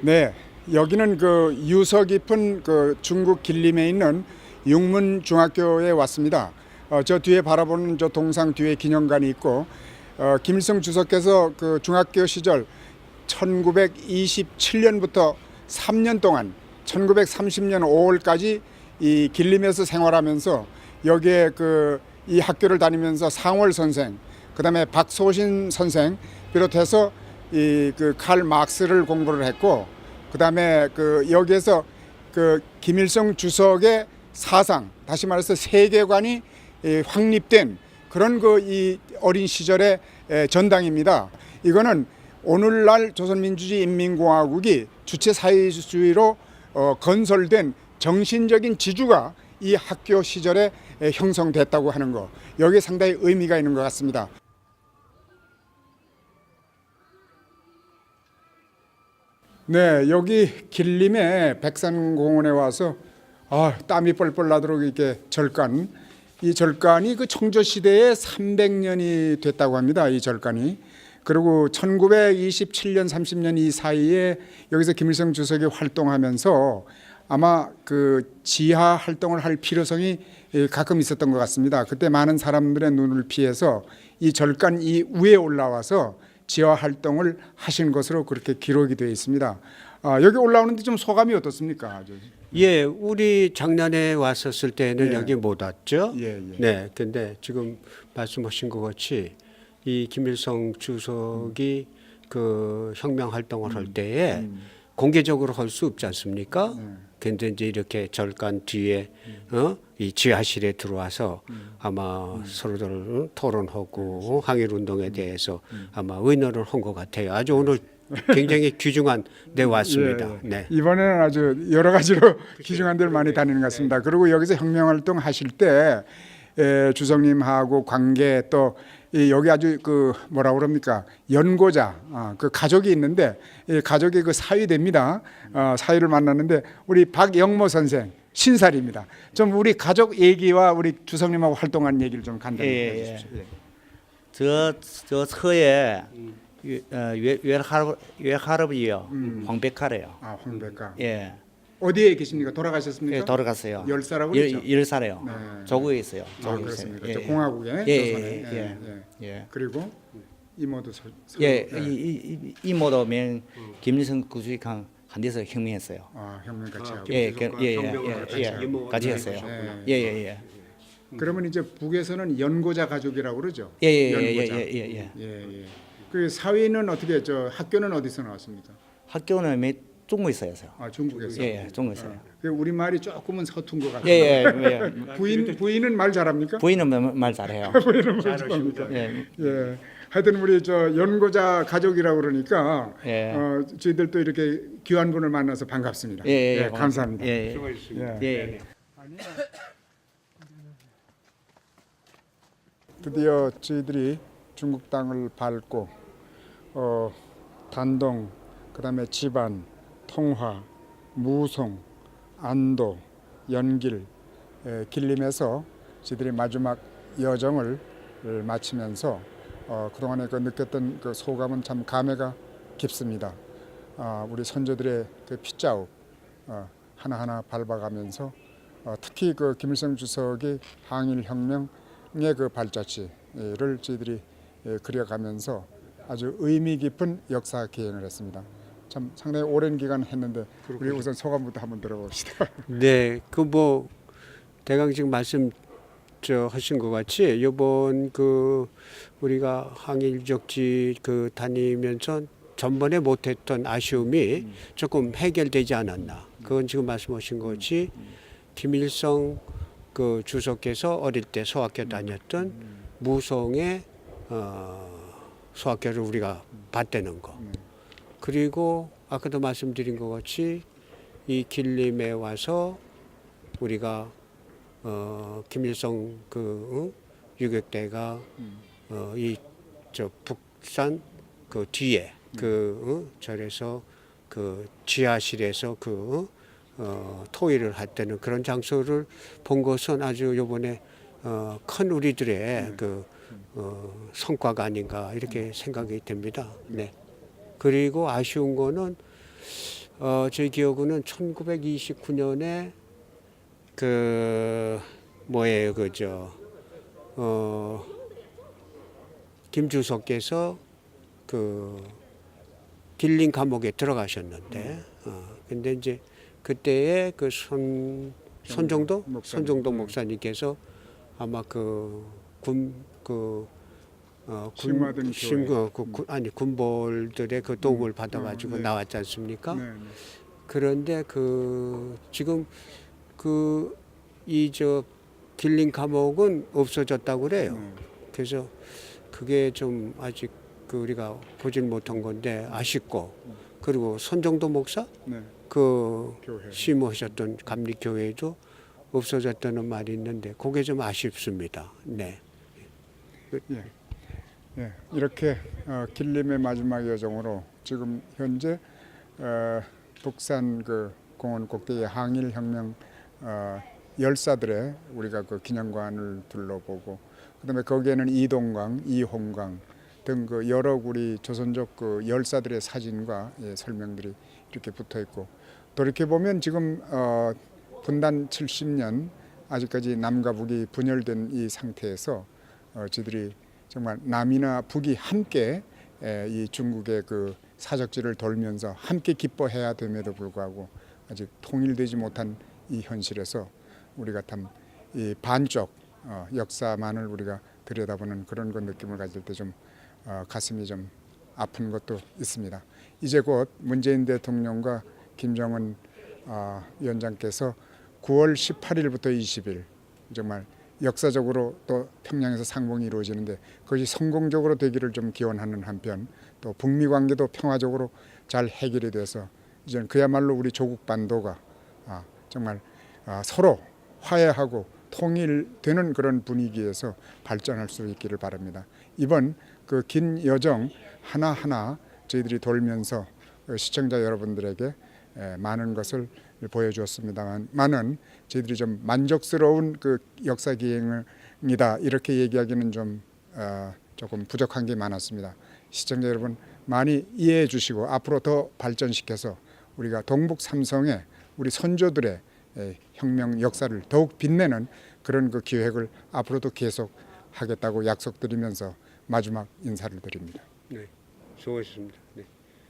네, 여기는 그 유서 깊은 그 중국 길림에 있는 육문 중학교에 왔습니다. 어, 저 뒤에 바라보는 저 동상 뒤에 기념관이 있고 어, 김일성 주석께서 그 중학교 시절 1927년부터 3년 동안 1930년 5월까지 이 길림에서 생활하면서 여기에 그 이 학교를 다니면서 상월 선생, 그다음에 박소신 선생 비롯해서 이 그 칼 막스를 공부를 했고 그다음에 그 여기에서 그 김일성 주석의 사상, 다시 말해서 세계관이 이 확립된 그런 그 이 어린 시절의 에, 전당입니다. 이거는 오늘날 조선민주주의 인민공화국이 주체 사회주의로 어, 건설된 정신적인 지주가 이 학교 시절에 에, 형성됐다고 하는 거 여기에 상당히 의미가 있는 것 같습니다. 네, 여기 길림의 백산공원에 와서 아, 땀이 뻘뻘 나도록 이렇게 절간 이 절간이 그 청조 시대에 300년이 됐다고 합니다. 이 절간이 그리고 1927년 30년 이 사이에 여기서 김일성 주석이 활동하면서 아마 그 지하 활동을 할 필요성이 예, 가끔 있었던 것 같습니다. 그때 많은 사람들의 눈을 피해서 이 절간 이 위에 올라와서 지하 활동을 하신 것으로 그렇게 기록이 되어 있습니다. 아, 여기 올라오는데 좀 소감이 어떻습니까? 예, 우리 작년에 왔었을 때는 예. 여기 못 왔죠. 예, 예. 네, 근데 지금 말씀하신 것 같이 이 김일성 주석이 그 혁명 활동을 할 때에 음. 공개적으로 할 수 없지 않습니까? 네. 근데 이제 이렇게 절간 뒤에 어? 이 지하실에 들어와서 음. 아마 서로들 토론하고 항일 운동에 대해서 음. 아마 의논을 한 것 같아요. 아주 오늘 굉장히 귀중한 데 왔습니다. 예, 예. 네. 이번에는 아주 여러 가지로 귀중한 데를 많이 다니는 것 같습니다. 그리고 여기서 혁명 활동 하실 때 에, 주석님하고 관계 또이 여기 아주 그 뭐라 그럽니까 연고자 아, 그 가족이 있는데 이 가족이 그 사위 됩니다. 어, 사위를 만났는데 우리 박영모 선생 신살입니다. 좀 우리 가족 얘기와 우리 주석님하고 활동한 얘기를 좀 간단히 예, 예, 해주십시오. 예. 저, 저 처에 외, 어, 외, 외할아버, 외할아버지요 황백하래요. 아 황백가 예, 어디에 계십니까? 돌아가셨습니까? 예 돌아갔어요. 열 살하고 열, 그랬죠? 열 살에요. 네. 조구에 있어요. 아 조구에 그렇습니까? 있어요. 저 공화국에 예, 조선에. 예, 예, 예. 예. 예. 그리고 이모도 서, 서, 예, 예. 이, 이, 이, 이모도면 김일성 구수익한 한 데서 혁명했어요. 아 혁명 같이 하고. 예, 그, 예, 예, 예, 같이 예. 같이 했어요. 예. 예, 예, 예, 그러면 이제 북에서는 연고자 가족이라고 그러죠. 예, 예, 예, 예, 연고자. 예, 예, 예. 예, 예. 그 사위는 어떻게 저 학교는 어디서 나왔습니까? 학교는 몇 중국에서요. 아 중국에서. 예, 예, 중국에서요. 그 우리 말이 조금은 서툰 것 같아요. 예, 예, 예. 부인 부인은 말 잘합니까? 부인은 말- 말 잘해요. 잘하십니다. 예, 예. 하여튼 우리 저 연고자 가족이라고 그러니까 예. 어, 저희들도 이렇게 귀한 분을 만나서 반갑습니다. 예, 예, 예, 감사합니다. 예, 예. 수고하셨습니다. 예. 예. 드디어 저희들이 중국 땅을 밟고 어, 단동, 그다음에 지반, 통화, 무송, 안도, 연길, 에, 길림에서 저희들이 마지막 여정을 마치면서 어, 그동안에 그 느꼈던 그 소감은 참 감회가 깊습니다. 아, 우리 선조들의 그 핏자국 어, 하나하나 밟아가면서 어, 특히 그 김일성 주석의 항일 혁명의 그 발자취를 저희들이 예, 그려가면서 아주 의미 깊은 역사 기행을 했습니다. 참 상당히 오랜 기간 했는데 우리 우선 소감부터 한번 들어봅시다. 네, 그 뭐 대강 지금 말씀 저 하신 것 같이 이번 그 우리가 항일적지 그 다니면서 전번에 못했던 아쉬움이 조금 해결되지 않았나. 그건 지금 말씀하신 것 같이 김일성 그 주석께서 어릴 때 소학교 다녔던 무성의 어, 소학교를 우리가 봤다는 거. 그리고 아까도 말씀드린 것 같이 이 길림에 와서 우리가 어, 김일성 그 어? 유격대가 어, 이저 북산 그 뒤에 그 어? 절에서 그 지하실에서 그 어, 토의를 했다는 그런 장소를 본 것은 아주 요번에 어, 큰 우리들의 그 어, 성과가 아닌가 이렇게 생각이 됩니다. 네. 그리고 아쉬운 거는 어, 제 기억으로는 1929년에 그 뭐예요 그저 어 김주석께서 그 길린 감옥에 들어가셨는데 어 근데 이제 그때의 그손 손정도. 손정도 음. 목사님께서 아마 그 군그 어, 심, 교회. 어, 그, 군- 아니 군벌들의 그 도움을 음. 받아가지고 어, 네. 나왔지 않습니까? 네, 네. 그런데 그 지금 그 이 저 길린 감옥은 없어졌다고 그래요. 네. 그래서 그게 좀 아직 그 우리가 보질 못한 건데 아쉽고 그리고 손정도 목사 네. 그 교회. 심호하셨던 감리 교회도 없어졌다는 말이 있는데 그게 좀 아쉽습니다. 네. 예. 예. 이렇게 어, 길림의 마지막 여정으로 지금 현재 어, 북산 그 공원 꼭대기 항일 혁명 어, 열사들의 우리가 그 기념관을 둘러보고 그다음에 거기에는 이동강, 이홍강 등그 여러 우리 조선족 그 열사들의 사진과 예, 설명들이 이렇게 붙어 있고 돌이켜 보면 지금 어, 분단 70년 아직까지 남과 북이 분열된 이 상태에서 어, 저들이 정말 남이나 북이 함께 에, 이 중국의 그 사적지를 돌면서 함께 기뻐해야 됨에도 불구하고 아직 통일되지 못한 이 현실에서 우리가 참 이 반쪽 어, 역사만을 우리가 들여다보는 그런 그 느낌을 가질 때좀 어, 가슴이 좀 아픈 것도 있습니다. 이제 곧 문재인 대통령과 김정은 어, 위원장께서 9월 18일부터 20일 정말 역사적으로 또 평양에서 상봉이 이루어지는데 그것이 성공적으로 되기를 좀 기원하는 한편 또 북미 관계도 평화적으로 잘 해결이 돼서 이제는 그야말로 우리 조국 반도가 아, 정말 아, 서로 화해하고 통일되는 그런 분위기에서 발전할 수 있기를 바랍니다. 이번 그 긴 여정 하나하나 저희들이 돌면서 어, 시청자 여러분들에게 에, 많은 것을 보여주었습니다만 많은 저희들이 좀 만족스러운 그 역사 기행이다 이렇게 얘기하기는 좀 어, 조금 부족한 게 많았습니다. 시청자 여러분 많이 이해해 주시고 앞으로 더 발전시켜서 우리가 동북 삼성의 우리 선조들의 에, 혁명 역사를 더욱 빛내는 그런 그 기획을 앞으로도 계속 하겠다고 약속드리면서 마지막 인사를 드립니다. 네. 수고하셨습니다. 네.